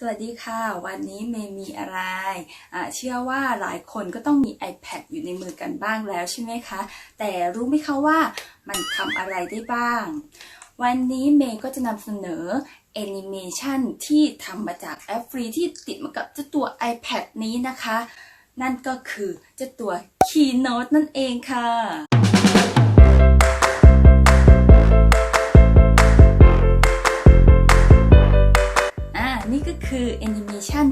สวัสดีค่ะ วันนี้เมย์มีอะไร เชื่อว่าหลายคนก็ต้องมี iPad อยู่ในมือกันบ้างแล้วใช่ไหมคะ แต่รู้ไหมคะว่ามันทำอะไรได้บ้าง วันนี้เมย์ก็จะนำเสนอแอนิเมชันที่ทำมาจากแอปฟรีที่ติดมากับเจ้าตัว iPad นี้นะคะ นั่นก็คือเจ้าตัว Keynote นั่นเองค่ะ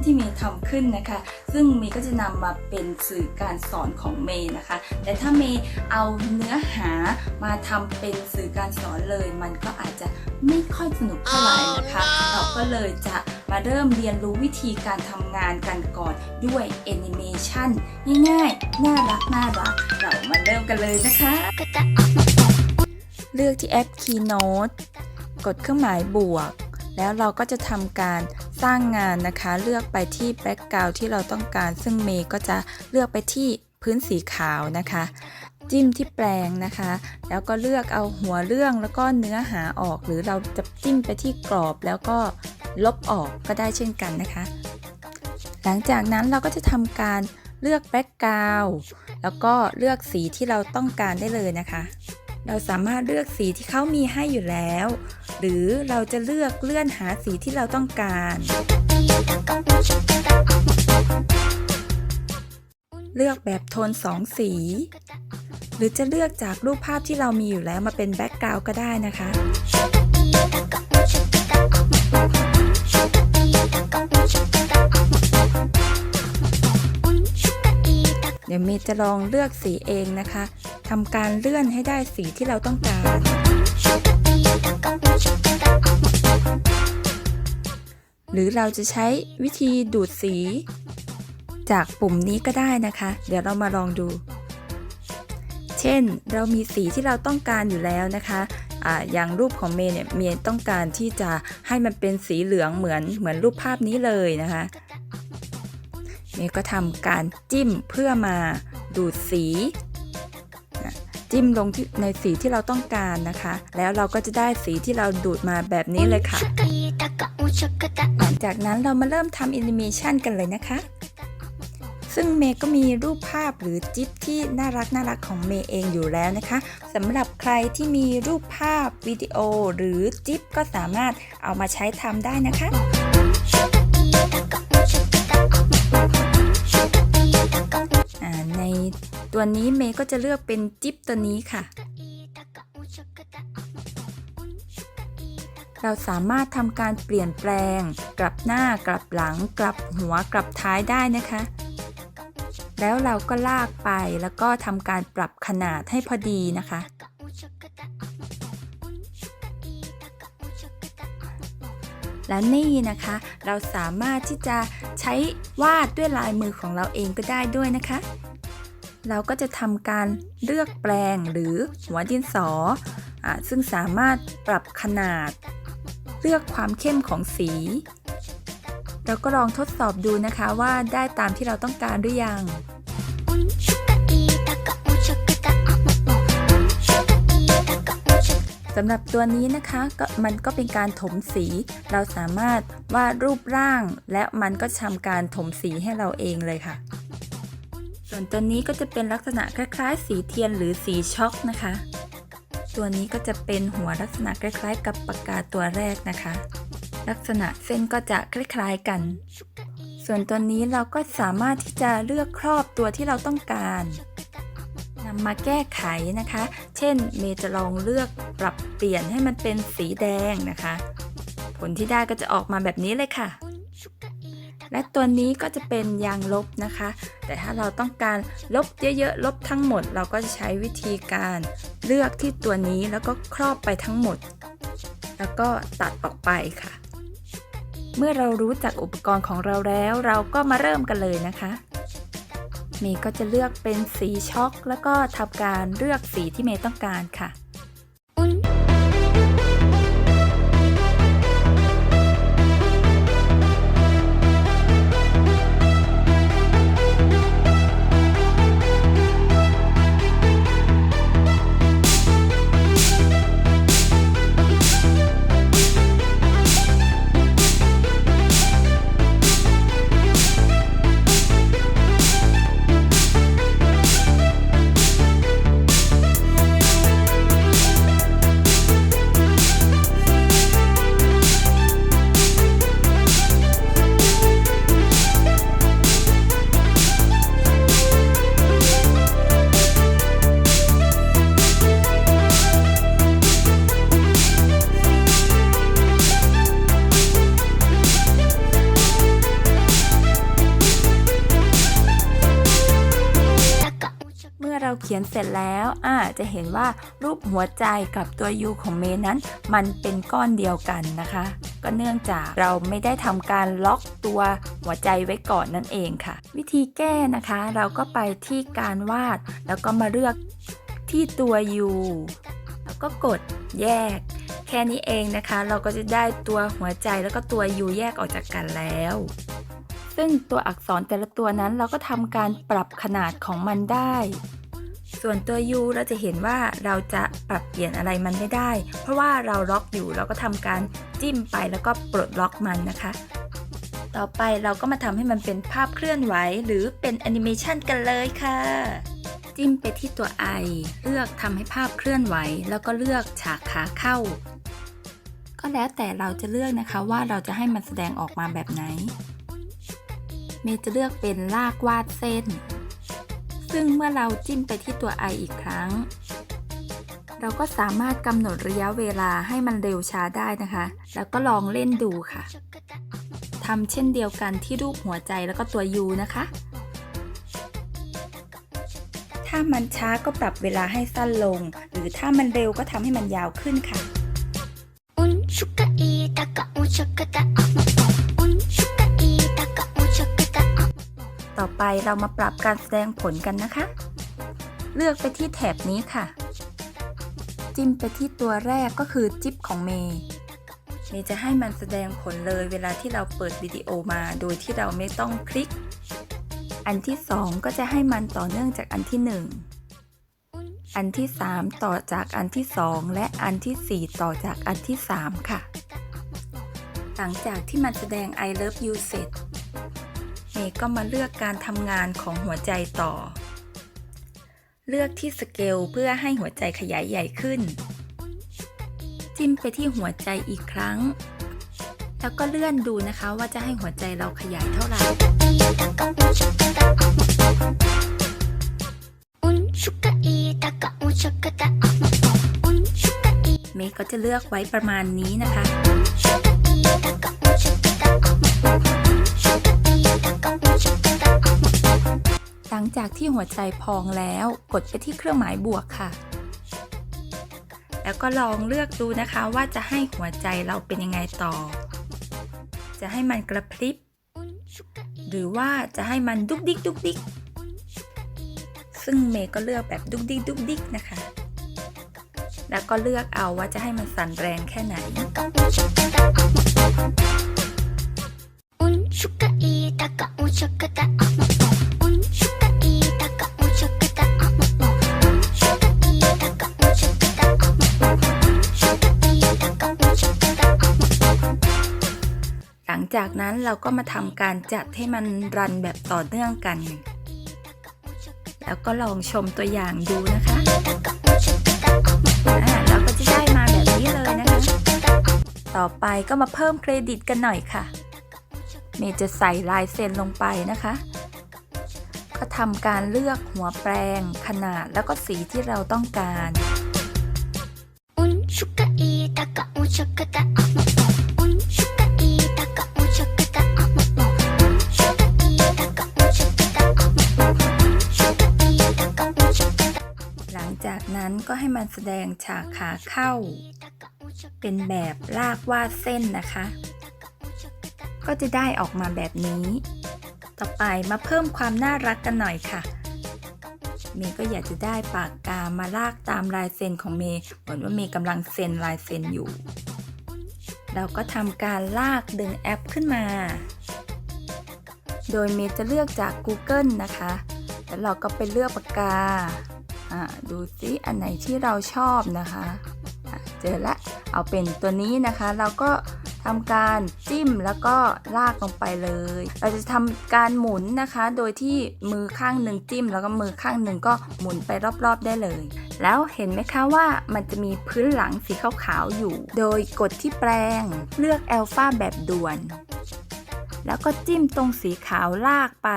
ที่เมย์ทำขึ้นนะคะ ซึ่งเมย์ก็จะนำมาเป็นสื่อการสอนของเมย์นะคะ แต่ถ้าเมย์เอาเนื้อหามาทำเป็นสื่อการสอนเลย มันก็อาจจะไม่ค่อยสนุกเท่าไหร่นะคะ เราก็เลยจะมาเริ่มเรียนรู้วิธีการทำงานกันก่อนด้วยแอนิเมชันง่ายๆ น่ารักน่ารัก เรามาเริ่มกันเลยนะคะ เลือกที่แอป Keynote กดเครื่องหมายบวก แล้วเราก็จะทำการ ร้างงานนะคะ เลือกไปที่แบ็กกราวที่เราต้องการ ซึ่งเมย์ก็จะเลือกไปที่พื้นสีขาวนะคะ จิ้มที่แปลงนะคะ แล้วก็เลือกเอาหัวเรื่องแล้วก็เนื้อหาออก หรือเราจะจิ้มไปที่กรอบแล้วก็ลบออกก็ได้เช่นกันนะคะ หลังจากนั้นเราก็จะทำการเลือกแบ็กกราวแล้วก็เลือกสีที่เราต้องการได้เลยนะคะ เราสามารถเลือกสีที่เขามีให้อยู่แล้ว หรือเราจะเลือกเลื่อนหาสีที่เราต้องการ เลือกแบบโทนสองสี หรือจะเลือกจากรูปภาพที่เรามีอยู่แล้วมาเป็นแบ็กกราวก็ได้นะคะ ดี๋ยวเมย์จะลองเลือกสีเองนะคะทำการเลื่อนให้ได้สีที่เราต้องการ หรือเราจะใช้วิธีดูดสี จากปุ่มนี้ก็ได้นะคะ เดี๋ยวเรามาลองดู เช่นเรามีสีที่เราต้องการอยู่แล้วนะคะอะอย่างรูปของเมย์เนี่ยเมย์ต้องการที่จะให้มันเป็นสีเหลืองเหมือนเหมือนรูปภาพนี้เลยนะคะ เมย์ก็ทำการจิ้มเพื่อมาดูดสีจิ้มลงที่ในสีที่เราต้องการนะคะ แล้วเราก็จะได้สีที่เราดูดมาแบบนี้เลยค่ะ หลังจากนั้นเรามาเริ่มทำแอนิเมชันกันเลยนะคะ ซึ่งเมย์ก็มีรูปภาพหรือจิ๊บที่น่ารักน่ารักของเมย์เองอยู่แล้วนะคะสำหรับใครที่มีรูปภาพวิดีโอหรือจิ๊บก็สามารถเอามาใช้ทำได้นะคะ ตัวนี้เมย์ก็จะเลือกเป็นจิ๊บตัวนี้ค่ะ เราสามารถทำการเปลี่ยนแปลง กลับหน้ากลับหลัง กลับหัวกลับท้ายได้นะคะ แล้วเราก็ลากไปแล้วก็ทำการปรับขนาดให้พอดีนะคะและนี่นะคะ เราสามารถที่จะใช้วาดด้วยลายมือของเราเองก็ได้ด้วยนะคะ เราก็จะทำการเลือกแปลงหรือหัวดินสออซึ่งสามารถปรับขนาด เลือกความเข้มของสี เราก็ลองทดสอบดูนะคะว่าได้ตามที่เราต้องการหรือยังสำหรับตัวนี้นะคะก็มันก็เป็นการถมสี เราสามารถวาดรูปร่าง และมันก็ทำการถมสีให้เราเองเลยค่ะ ส่วนตัวนี้ก็จะเป็นลักษณะคล้ายๆ สีเทียนหรือสีช็อกนะคะ ตัวนี้ก็จะเป็นหัวลักษณะคล้ายๆ กับปากกาตัวแรกนะคะ ลักษณะเส้นก็จะคล้ายๆกัน ส่วนตัวนี้เราก็สามารถที่จะเลือกครอบตัวที่เราต้องการนำมาแก้ไขนะคะ เช่น เมย์จะลองเลือกปรับเปลี่ยนให้มันเป็นสีแดงนะคะ ผลที่ได้ก็จะออกมาแบบนี้เลยค่ะ และตัวนี้ก็จะเป็นยางลบนะคะ แต่ถ้าเราต้องการลบเยอะๆ ลบทั้งหมด เราก็จะใช้วิธีการเลือกที่ตัวนี้แล้วก็ครอบไปทั้งหมด แล้วก็ตัดออกไปค่ะ เมื่อเรารู้จักอุปกรณ์ของเราแล้ว เราก็มาเริ่มกันเลยนะคะ เมย์ก็จะเลือกเป็นสีช็อก แล้วก็ทำการเลือกสีที่เมย์ต้องการค่ะ เราเขียนเสร็จแล้วอ่าจะเห็นว่ารูปหัวใจกับตัว U ของเมย์นั้น มันเป็นก้อนเดียวกันนะคะ ก็เนื่องจากเราไม่ได้ทำการล็อกตัวหัวใจไว้ก่อนนั่นเองค่ะ วิธีแก้นะคะ เราก็ไปที่การวาด แล้วก็มาเลือกที่ตัว U แล้วก็กดแยก แค่นี้เองนะคะ เราก็จะได้ตัวหัวใจแล้วก็ตัว U แยกออกจากกันแล้วซึ่งตัวอักษรแต่ละตัวนั้นเราก็ทำการปรับขนาดของมันได้ ส่วนตัว U เราจะเห็นว่าเราจะปรับเปลี่ยนอะไรมันไม่ได้ เพราะว่าเราล็อกอยู่เราก็ทำการจิ้มไปแล้วก็ปลดล็อกมันนะคะ ต่อไปเราก็มาทำให้มันเป็นภาพเคลื่อนไหว หรือเป็นแอนิเมชันกันเลยค่ะ จิ้มไปที่ตัว I เลือกทำให้ภาพเคลื่อนไหว แล้วก็เลือกฉากขาเข้า ก็แล้วแต่เราจะเลือกนะคะว่าเราจะให้มันแสดงออกมาแบบไหน เมย์จะเลือกเป็นลากวาดเส้น ซึ่งเมื่อเราจิ้มไปที่ตัว i อีกครั้ง เราก็สามารถกำหนดระยะเวลาให้มันเร็วช้าได้นะคะ แล้วก็ลองเล่นดูค่ะทำเช่นเดียวกันที่รูปหัวใจแล้วก็ตัว U นะคะ ถ้ามันช้าก็ปรับเวลาให้สั้นลง หรือถ้ามันเร็วก็ทำให้มันยาวขึ้นค่ะ เรามาปรับการแสดงผลกันนะคะ เลือกไปที่แถบนี้ค่ะ จิ้มไปที่ตัวแรกก็คือจิ๊บของเมย์เมย์จะให้มันแสดงผลเลยเวลาที่เราเปิดวิดีโอมาโดยที่เราไม่ต้องคลิก อันที่ 2 ก็จะให้มันต่อเนื่องจากอันที่ 1 อันที่ 3 ต่อจากอันที่ 2 และอันทีสี่4 ต่อจากอันที่ 3 ค่ะ หลังจากที่มันแสดง I love you เสร็จ เอก็มาเลือกการทำงานของหัวใจต่อ เลือกที่สเกลเพื่อให้หัวใจขยายใหญ่ขึ้น จิ้มไปที่หัวใจอีกครั้ง แล้วก็เลื่อนดูนะคะว่าจะให้หัวใจเราขยายเท่าไหร่เมก็จะเลือกไว้ประมาณนี้นะคะ งจากที่หัวใจพองแล้ว กดไปที่เครื่องหมายบวกค่ะ แล้วก็ลองเลือกดูนะคะว่าจะให้หัวใจเราเป็นยังไงต่อ จะให้มันกระพริบ うんしゅかい หรือว่าจะให้มันดุกดิกดุกดิก ซึ่งเมย์ก็เลือกแบบดุกดิกดุกดิกนะคะ แล้วก็เลือกเอาว่าจะให้มันสั่นแรงแค่ไหน たかうんしゅかだあうんしゅかいたかうんしゅかだ จากนั้นเราก็มาทำการจัดให้มันรันแบบต่อเนื่องกัน แล้วก็ลองชมตัวอย่างดูนะคะเราก็จะได้มาแบบนี้เลยนะคะ ต่อไปก็มาเพิ่มเครดิตกันหน่อยค่ะเมย์จะใส่ลายเซ็นลงไปนะคะ ก็ทำการเลือกหัวแปรงขนาดแล้วก็สีที่เราต้องการ ก็ให้มันแสดงฉากขาเข้า เป็นแบบลากวาดเส้นนะคะ ก็จะได้ออกมาแบบนี้ ต่อไปมาเพิ่มความน่ารักกันหน่อยค่ะ เมย์ก็อยากจะได้ปากกามาลากตามลายเซ็นของเมย์เหมือนว่าเมย์กำลังเซ็นลายเซ็นอยู่ เราก็ทำการลากดึงแอปขึ้นมา โดยเมย์จะเลือกจาก Google นะคะ แล้วเราก็ไปเลือกปากกา ดูซิอันไหนที่เราชอบนะคะะเจอละเอาเป็นตัวนี้นะคะ เราก็ทำการจิ้มแล้วก็ลากลงไปเลย เราจะทำการหมุนนะคะ โดยที่มือข้างหนึ่งจิ้ม แล้วก็มือข้างหนึ่งก็หมุนไปรอบๆได้เลย แล้วเห็นไหมคะว่ามันจะมีพื้นหลังสีขาวๆอยู่ โดยกดที่แปรงเลือกแอลฟาแบบด่วน แล้วก็จิ้มตรงสีขาวลากไป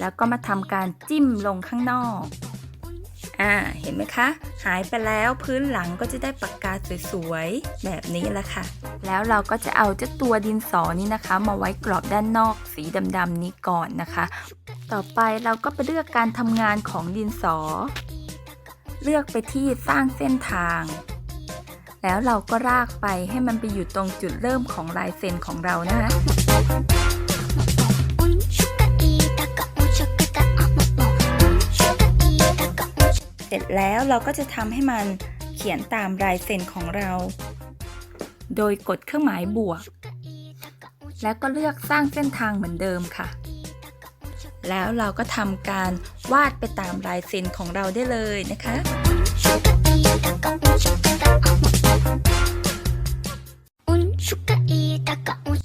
แล้วก็มาทำการจิ้มลงข้างนอก อ่าเห็นไหมคะ หายไปแล้วพื้นหลังก็จะได้ปากกาสวยๆ แบบนี้แหละค่ะ แล้วเราก็จะเอาเจ้าตัวดินสอนี้นะคะ มาไว้กรอบด้านนอกสีดำๆนี้ก่อนนะคะ ต่อไปเราก็ไปเลือกการทำงานของดินสอ เลือกไปที่สร้างเส้นทางแล้วเราก็ลากไปให้มันไปอยู่ตรงจุดเริ่มของลายเซ็นของเรานะคะ ร็จแล้วเราก็จะทำให้มันเขียนตามลายเซ็นของเรา โดยกดเครื่องหมายบวก แล้วก็เลือกสร้างเส้นทางเหมือนเดิมค่ะ แล้วเราก็ทำการวาดไปตามลายเซ็นของเราได้เลยนะคะ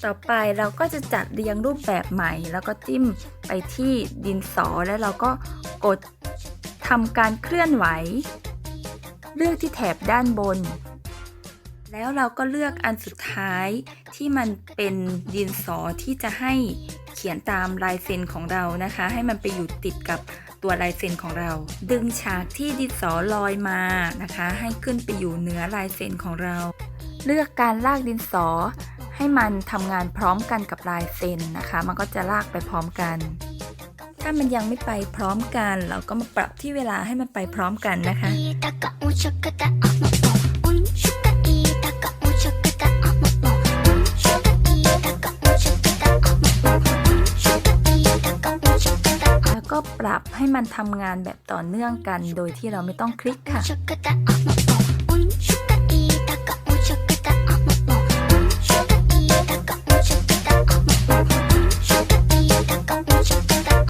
ต่อไปเราก็จะจัดเรียงรูปแบบใหม่ แล้วก็จิ้มไปที่ดินสอแล้วเราก็กด ทำการเคลื่อนไหว เลือกที่แถบด้านบน แล้วเราก็เลือกอันสุดท้ายที่มันเป็นดินสอที่จะให้เขียนตามลายเซ็นของเรานะคะ ให้มันไปอยู่ติดกับตัวลายเซ็นของเรา ดึงฉากที่ดินสอลอยมานะคะ ให้ขึ้นไปอยู่เหนือลายเซ็นของเรา เลือกการลากดินสอให้มันทำงานพร้อมกันกับลายเซ็นนะคะ มันก็จะลากไปพร้อมกัน ถ้ามันยังไม่ไปพร้อมกัน เราก็มาปรับที่เวลาให้มันไปพร้อมกันนะคะแล้วก็ปรับให้มันทำงานแบบต่อเนื่องกัน โดยที่เราไม่ต้องคลิกค่ะ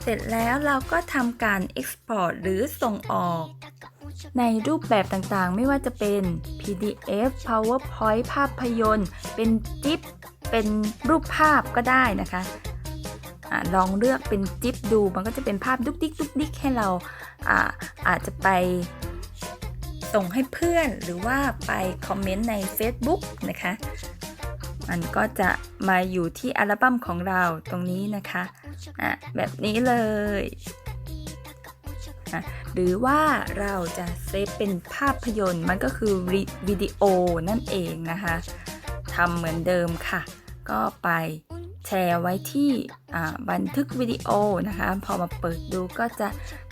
ร็จแล้วเราก็ทำการ Export หรือส่งออก ในรูปแบบต่างๆ ไม่ว่าจะเป็น PDF PowerPoint ภาพยนตร์ เป็นจิ๊บเป็นรูปภาพก็ได้นะคะอะลองเลือกเป็นจิ๊บดูมันก็จะเป็นภาพดุ๊กดิ๊กดุ๊กดิ๊กให้เราอาอาจจะไปส่งให้เพื่อนหรือว่าไปคอมเมนต์ใน Facebook นะคะ มันก็จะมาอยู่ที่อัลบั้มของเราตรงนี้นะคะอะแบบนี้เลยหรือว่าเราจะเซฟเป็นภาพยนตร์มันก็คือวิดีโอนั่นเองนะคะทำเหมือนเดิมค่ะ ก็ไปแชร์ไว้ที่บันทึกวิดีโอนะคะ พอมาเปิดดูก็จะ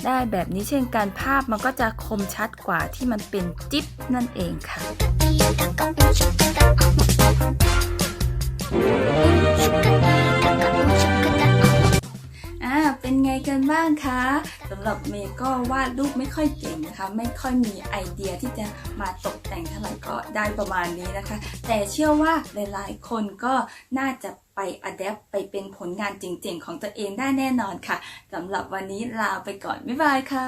ได้แบบนี้เช่นกันภาพมันก็จะคมชัดกว่าที่มันเป็นจิ๊บนั่นเองค่ะ เป็นไงกันบ้างคะสำหรับเมย์ก็วาดรูปไม่ค่อยเก่งนะคะ ไม่ค่อยมีไอเดียที่จะมาตกแต่งเท่าไหร่ก็ได้ประมาณนี้นะคะ แต่เชื่อว่าหลายๆ คนก็น่าจะไปอัดแอปไปเป็นผลงานจริง ๆ ของตัวเองได้แน่นอนค่ะสำหรับวันนี้ลาไปก่อน บ๊ายบายค่ะ